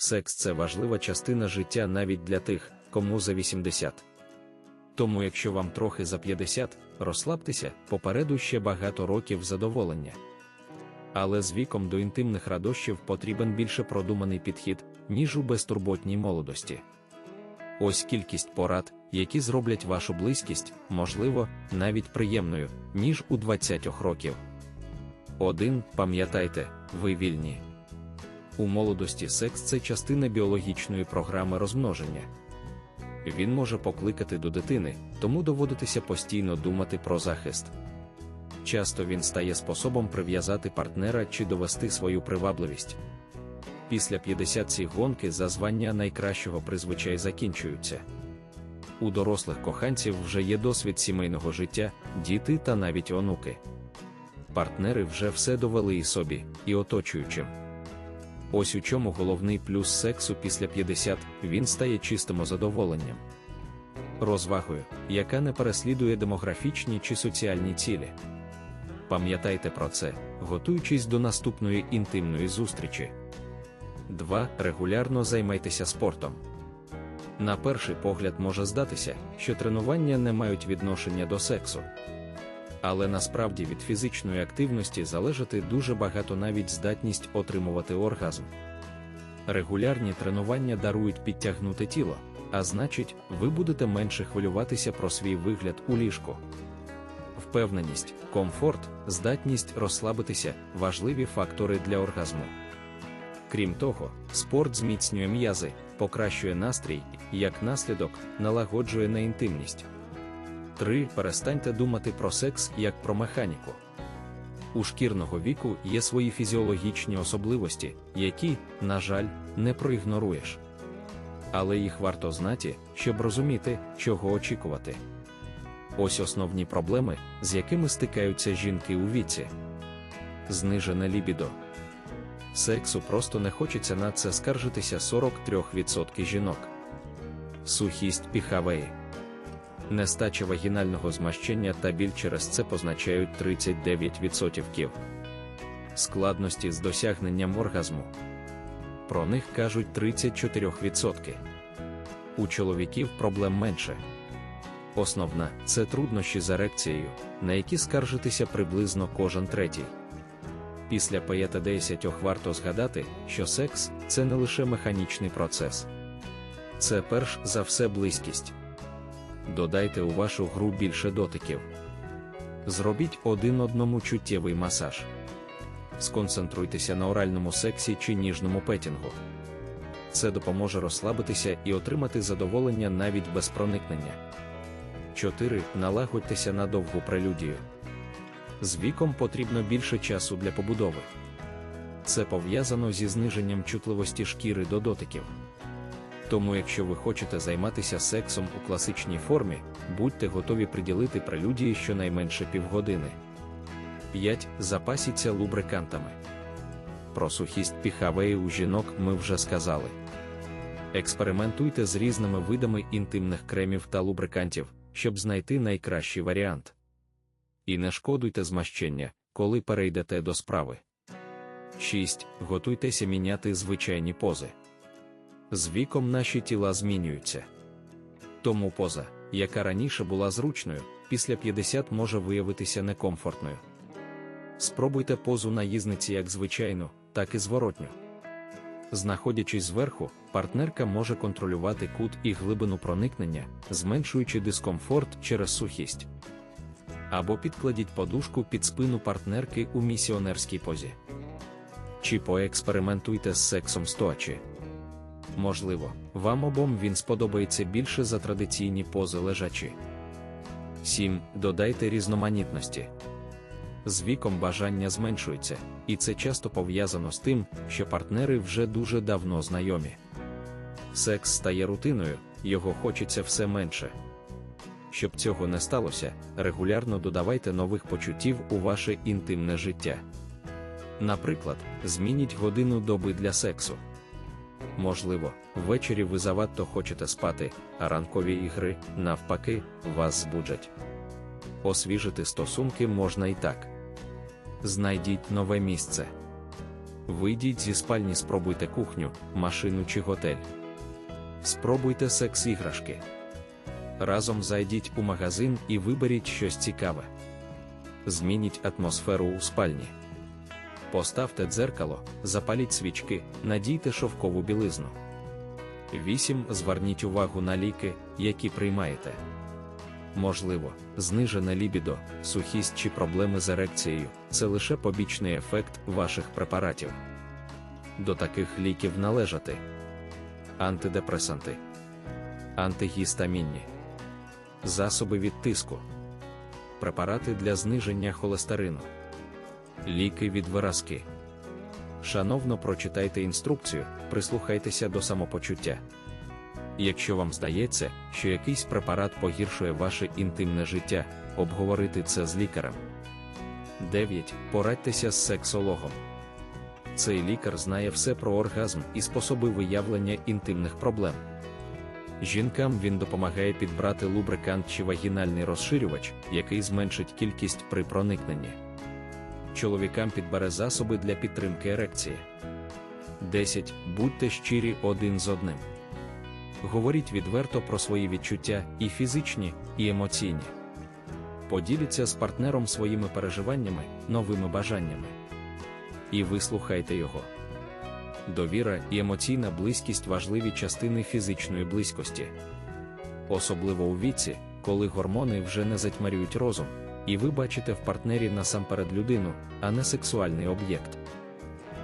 секс це важлива частина життя навіть для тих, кому за 80. Тому, якщо вам трохи за 50, розслабтеся, попереду ще багато років задоволення. Але з віком до інтимних радощів потрібен більше продуманий підхід, ніж у безтурботній молодості. Ось кількість порад, які зроблять вашу близькість, можливо, навіть приємною, ніж у 20 років. 1. Пам'ятайте, ви вільні. У молодості секс це частина біологічної програми розмноження. Він може покликати до дитини, тому доводитися постійно думати про захист. Часто він стає способом прив'язати партнера чи довести свою привабливість. Після 50 ці гонки за звання найкращого призвичай закінчуються. У дорослих коханців вже є досвід сімейного життя, діти та навіть онуки. Партнери вже все довели і собі, і оточуючим. Ось у чому головний плюс сексу після 50 він стає чистим задоволенням. Розвагою, яка не переслідує демографічні чи соціальні цілі. Пам'ятайте про це, готуючись до наступної інтимної зустрічі. 2. Регулярно займайтеся спортом. На перший погляд може здатися, що тренування не мають відношення до сексу. Але насправді від фізичної активності залежати дуже багато навіть здатність отримувати оргазм. Регулярні тренування дарують підтягнути тіло, а значить, ви будете менше хвилюватися про свій вигляд у ліжку. Впевненість, комфорт, здатність розслабитися важливі фактори для оргазму. Крім того, спорт зміцнює м'язи, покращує настрій, як наслідок, налагоджує на інтимність. 3. Перестаньте думати про секс як про механіку. У шкірного віку є свої фізіологічні особливості, які, на жаль, не проігноруєш. Але їх варто знати, щоб розуміти, чого очікувати. Ось основні проблеми, з якими стикаються жінки у віці. Знижене лібідо. Сексу просто не хочеться на це скаржитися 43% жінок. Сухість піхавеї. Нестача вагінального змащення та біль через це позначають 39%. Складності з досягненням оргазму. Про них кажуть 34%. У чоловіків проблем менше. Основна це труднощі з ерекцією, на які скаржитися приблизно кожен третій. Після 50 варто згадати, що секс це не лише механічний процес, це перш за все близькість. Додайте у вашу гру більше дотиків. Зробіть один одному чуттєвий масаж. Сконцентруйтеся на оральному сексі чи ніжному петінгу. Це допоможе розслабитися і отримати задоволення навіть без проникнення. 4. Налагодьтеся на довгу прелюдію. З віком потрібно більше часу для побудови. Це пов'язано зі зниженням чутливості шкіри до дотиків. Тому, якщо ви хочете займатися сексом у класичній формі, будьте готові приділити прелюдії щонайменше півгодини. 5. Запасіться лубрикантами. Про сухість піхавеї у жінок ми вже сказали. Експериментуйте з різними видами інтимних кремів та лубрикантів, щоб знайти найкращий варіант. І не шкодуйте змащення, коли перейдете до справи. 6. Готуйтеся міняти звичайні пози. З віком наші тіла змінюються. Тому поза, яка раніше була зручною, після 50 може виявитися некомфортною. Спробуйте позу наїзниці як звичайну, так і зворотню. Знаходячись зверху, партнерка може контролювати кут і глибину проникнення, зменшуючи дискомфорт через сухість. Або підкладіть подушку під спину партнерки у місіонерській позі. Чи поекспериментуйте з сексом стоячи. Можливо, вам обом він сподобається більше за традиційні пози лежачі. 7. Додайте різноманітності. З віком бажання зменшується, і це часто пов'язано з тим, що партнери вже дуже давно знайомі. Секс стає рутиною, його хочеться все менше. Щоб цього не сталося, регулярно додавайте нових почуттів у ваше інтимне життя. Наприклад, змініть годину доби для сексу. Можливо, ввечері ви завадто хочете спати, а ранкові ігри, навпаки, вас збуджать. Освіжити стосунки можна і так. Знайдіть нове місце. Вийдіть зі спальні, спробуйте кухню, машину чи готель. Спробуйте секс-іграшки. Разом зайдіть у магазин і виберіть щось цікаве. Змініть атмосферу у спальні. Поставте дзеркало, запаліть свічки, надійте шовкову білизну. 8. Зверніть увагу на ліки, які приймаєте. Можливо, знижене лібідо, сухість чи проблеми з ерекцією це лише побічний ефект ваших препаратів. До таких ліків належати антидепресанти, антигістамінні, засоби від тиску, препарати для зниження холестерину, ліки від виразки. Шановно прочитайте інструкцію, прислухайтеся до самопочуття. Якщо вам здається, що якийсь препарат погіршує ваше інтимне життя, обговорити це з лікарем. 9. Порадьтеся з сексологом. Цей лікар знає все про оргазм і способи виявлення інтимних проблем. Жінкам він допомагає підбрати лубрикант чи вагінальний розширювач, який зменшить кількість при проникненні. Чоловікам підбере засоби для підтримки ерекції. 10. Будьте щирі один з одним. Говоріть відверто про свої відчуття і фізичні, і емоційні. Поділіться з партнером своїми переживаннями, новими бажаннями. І вислухайте його. Довіра і емоційна близькість важливі частини фізичної близькості. Особливо у віці, коли гормони вже не затьмарюють розум, і ви бачите в партнері насамперед людину, а не сексуальний об'єкт.